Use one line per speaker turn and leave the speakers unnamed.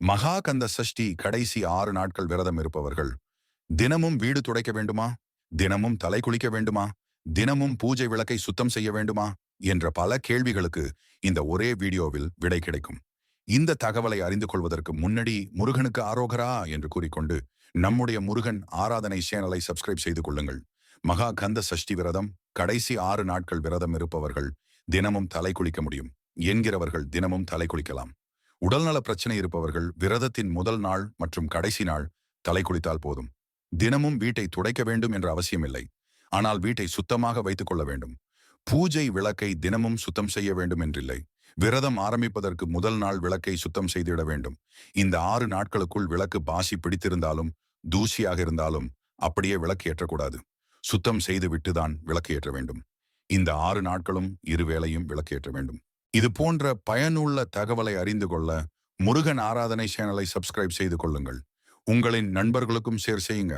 மகா கந்த சஷ்டி கடைசி ஆறு நாட்கள் விரதம் இருப்பவர்கள் தினமும் வீடு துடைக்க வேண்டுமா? தினமும் தலை குளிக்க வேண்டுமா? தினமும் பூஜை விளக்கை சுத்தம் செய்ய வேண்டுமா? என்ற பல கேள்விகளுக்கு இந்த ஒரே வீடியோவில் விடை கிடைக்கும். இந்த தகவலை அறிந்து கொள்வதற்கு முன்னாடி முருகனுக்கு ஆரோகரா என்று கூறிக்கொண்டு நம்முடைய முருகன் ஆராதனை சேனலை சப்ஸ்கிரைப் செய்து கொள்ளுங்கள். மகா கந்த சஷ்டி விரதம் கடைசி ஆறு நாட்கள் விரதம் இருப்பவர்கள் தினமும் தலை குளிக்க முடியும். என்கிறவர்கள் தினமும் தலை குளிக்கலாம். உடல்நல பிரச்சனை இருப்பவர்கள் விரதத்தின் முதல் நாள் மற்றும் கடைசி நாள் தலை குளித்தால் போதும். தினமும் வீட்டை துடைக்க வேண்டும் என்ற அவசியமில்லை. ஆனால் வீட்டை சுத்தமாக வைத்துக் கொள்ள வேண்டும். பூஜை விளக்கை தினமும் சுத்தம் செய்ய வேண்டும் என்றில்லை. விரதம் ஆரம்பிப்பதற்கு முதல் நாள் விளக்கை சுத்தம் செய்திட வேண்டும். இந்த ஆறு நாட்களுக்குள் விளக்கு பாசி பிடித்திருந்தாலும் தூசியாக இருந்தாலும் அப்படியே விளக்கு ஏற்றக்கூடாது. சுத்தம் செய்து விட்டுதான் விளக்கு ஏற்ற வேண்டும். இந்த ஆறு நாட்களும் இருவேளையும் விளக்கேற்ற வேண்டும். இது போன்ற பயனுள்ள தகவலை அறிந்து கொள்ள முருகன் ஆராதனை சேனலை சப்ஸ்கிரைப் செய்து கொள்ளுங்கள். உங்களின் நண்பர்களுக்கும் ஷேர் செய்யுங்க.